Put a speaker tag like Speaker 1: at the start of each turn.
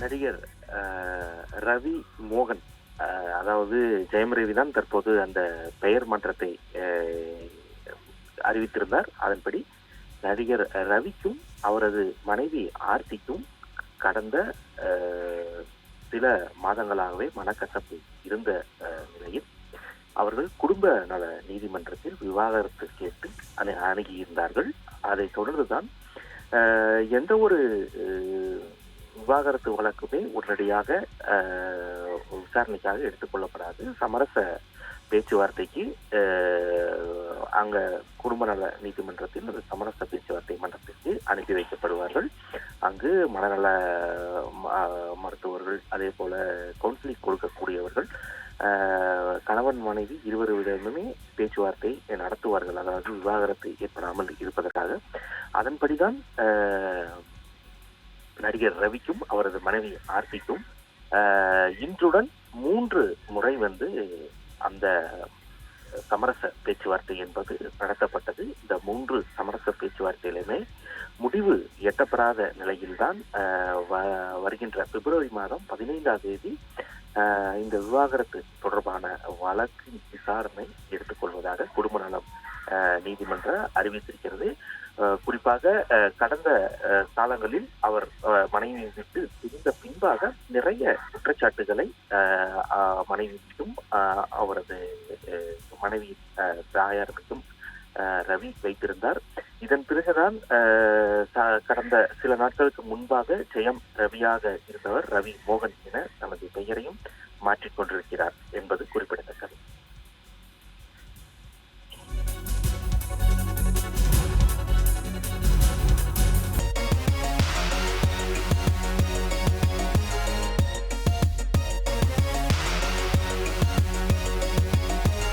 Speaker 1: நடிகர் ரவி மோகன். அதாவது ஜெயம் ரவி தான் தற்போது அந்த பெயர் மாற்றத்தை அறிவித்திருந்தார். அதன்படி நடிகர் ரவிக்கும் அவரது மனைவி ஆர்த்திக்கும் கடந்த சில மாதங்களாகவே மனக்கசப்பு இருந்த நிலையில் அவர்கள் குடும்ப நல நீதிமன்றத்தில் விவாகரத்து கேட்டு அதை அணுகியிருந்தார்கள். அதைத் தொடர்ந்துதான் எந்த ஒரு விவாகரத்து வழக்குமே உடனடியாக விசாரணைக்காக எடுத்துக்கொள்ளப்படாது சமரச பேச்சுவார்த்தைக்கு அங்கே குடும்ப நல நீதிமன்றத்தில் அந்த சமரச பேச்சுவார்த்தை மன்றத்திற்கு அனுப்பி வைக்கப்படுவார்கள். அங்கு மனநல ம- மருத்துவர்கள் அதே போல கவுன்சிலிங் கொடுக்கக்கூடியவர்கள் கணவன் மனைவி இருவரிடமுமே பேச்சுவார்த்தை நடத்துவார்கள். அதாவது விவாகரத்து ஏற்படாமல் இருப்பதற்காக. அதன்படிதான் நடிகர் ரவிக்கும் அவரது மனைவி ஆர்த்திக்கும் இன்றுடன் மூன்று முறை வந்து அந்த சமரச பேச்சுவார்த்தை என்பது நடத்தப்பட்டது. இந்த மூன்று சமரச பேச்சுவார்த்தையிலுமே முடிவு எட்டப்படாத நிலையில்தான் வ- வருகின்ற பிப்ரவரி மாதம் பதினைந்தாம் தேதி இந்த விவாகரத்து தொடர்பான வழக்கு விசாரணை எடுத்துக்கொள்வதாக குடும்ப நலம் நீதிமன்றம் அறிவித்திருக்கிறது. குறிப்பாக கடந்த காலங்களில் அவர் மனைவியை விட்டு பிரிந்த பின்பாக நிறைய குற்றச்சாட்டுகளை அஹ், மனைவி மீதும் அவரது மனைவி தாயாருக்கும் தாயார் மீதும் ரவி வைத்திருந்தார். இதன் பிறகுதான் கடந்த சில நாட்களுக்கு முன்பாக ஜெயம் ரவியாக இருந்தவர் ரவி மோகன் என தனது பெயரையும் மாற்றிக்கொண்டிருக்கிறார் என்பது என்பது